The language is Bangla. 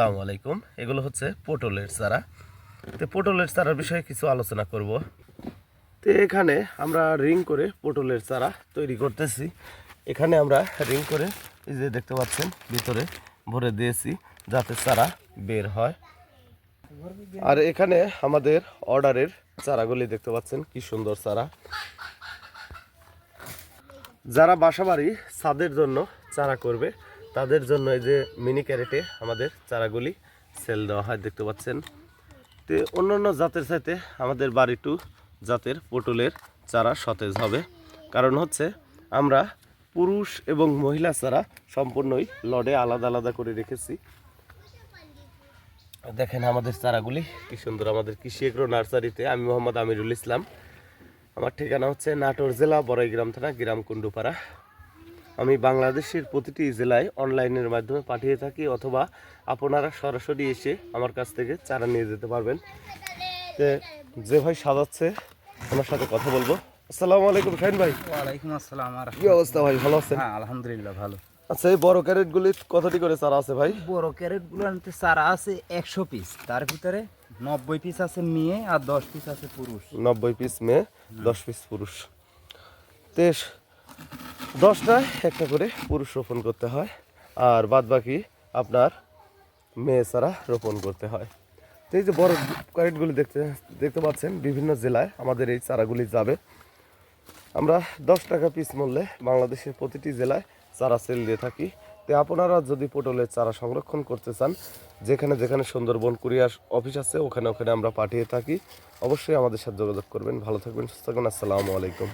আসসালামু আলাইকুম। এগুলো হচ্ছে পটলের চারা। তো পটলের চারার বিষয়ে কিছু আলোচনা করব। তো এখানে আমরা রিং করে পটলের চারা তৈরি করতেছি। এখানে আমরা রিং করে এই যে দেখতে পাচ্ছেন, ভিতরে ভরে দিয়েছি যাতে চারা বের হয়। আর এখানে আমাদের অর্ডারের চারাগুলি দেখতে পাচ্ছেন, কি সুন্দর চারা। যারা বাসাবাড়ি, ছাদের জন্য চারা করবে তাদের জন্য এই যে মিনি ক্যারেটে আমাদের চারাগুলি সেল দেওয়া হয়, দেখতে পাচ্ছেন। তো অন্যান্য জাতের সাথে আমাদের বাড়ি টু জাতের পটলের চারা সতেজ হবে। কারণ হচ্ছে আমরা পুরুষ এবং মহিলা চারা সম্পূর্ণই লডে আলাদা আলাদা করে রেখেছি। দেখেন আমাদের চারাগুলি কি সুন্দর আমাদের কৃষি এগ্রো নার্সারিতে, আমি মোহাম্মদ আমিরুল ইসলাম। আমার ঠিকানা হচ্ছে নাটোর জেলা বড়াইগ্রাম থানা গ্রাম কুণ্ডুপাড়া আমি বাংলাদেশের প্রতিটি জেলায় অনলাইনের মাধ্যমে পাঠিয়ে থাকি অথবা আপনারা সরাসরি এসে আমার কাছ থেকে চারা নিয়ে যেতে পারবেন। যে ভাই সাজাচ্ছে ওনার সাথে কথা বলব। আসসালামু আলাইকুম শাহিন ভাই। ওয়ালাইকুম আসসালাম আর কি অবস্থা ভাই ভালো আছেন? হ্যাঁ আলহামদুলিল্লাহ ভালো। আচ্ছা এই বড় ক্যারেটগুলি কতটি করে চারা আছে ভাই? বড় ক্যারেটগুলো আনতে চারা আছে একশো পিস। তার ভিতরে নব্বই পিস আছে মেয়ে আর দশ পিস আছে পুরুষ। নব্বই পিস মেয়ে দশ পিস পুরুষ। তেইশ দশটায় একটা করে পুরুষ রোপণ করতে হয় আর বাদ বাকি আপনার মেয়ে ছাড়া রোপণ করতে হয়। তো এই যে বড় ক্যারেটগুলি দেখতে দেখতে পাচ্ছেন, বিভিন্ন জেলায় আমাদের এই চারাগুলি যাবে। আমরা দশ টাকা পিস মূল্যে বাংলাদেশের প্রতিটি জেলায় চারা সেল দিয়ে থাকি। তো আপনারা যদি পটলের চারা সংরক্ষণ করতে চান, যেখানে যেখানে সুন্দরবন কুরিয়ার অফিস আছে, ওখানে ওখানে আমরা পাঠিয়ে থাকি। অবশ্যই আমাদের সাথে যোগাযোগ করবেন। ভালো থাকবেন, সুস্থ থাকবেন। আসসালামু আলাইকুম।